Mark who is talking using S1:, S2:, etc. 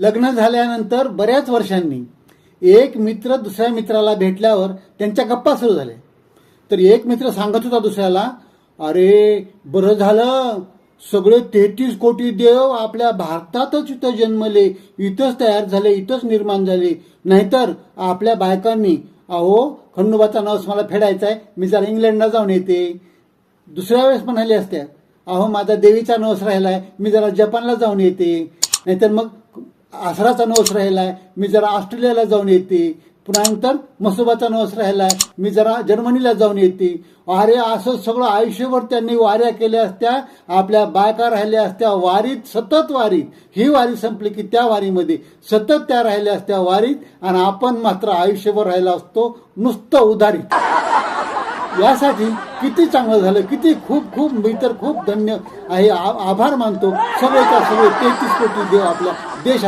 S1: लग्न झाल्यानंतर बऱ्याच वर्षांनी एक मित्र दुसऱ्या मित्राला भेटल्यावर त्यांच्या गप्पा सुरू झाल्या. तर एक मित्र सांगत होता दुसऱ्याला अरे बरं झालं. सगळे तेहतीस कोटी देव आपल्या भारतातच इथं जन्मले इथंच तयार झाले इथंच निर्माण झाले. नाहीतर आपल्या बायकांनी अहो खंडोबाचा नवस मला फेडायचा आहे मी जरा इंग्लंडला जाऊन येते. दुसऱ्या वेळेस म्हणाले असत्या अहो माझा देवीचा नवस आहे मी जरा जपानला जाऊन येते. नाहीतर मग आसराचा नवस राहिलाय मी जरा ऑस्ट्रेलियाला जाऊन येते. पुन्हा नंतर मसोबाचा नवस राहिलाय मी जरा जर्मनीला जाऊन येते. अरे असं सगळं आयुष्यभर त्यांनी वाऱ्या केल्या असत्या आपल्या बायका राहिल्या असत्या वारीत सतत वारीत. ही वारी संपली की त्या वारीमध्ये सतत त्या राहिल्या असत्या वारीत आणि आपण मात्र आयुष्यभर राहिला असतो नुसतं उधारीत यासाठी किती चांगलं झालं किती खूप खूप मी तर खूप धन्य आहे. आभार मानतो. सगळेच्या सगळे तेहतीस कोटी देव आपल्या देशात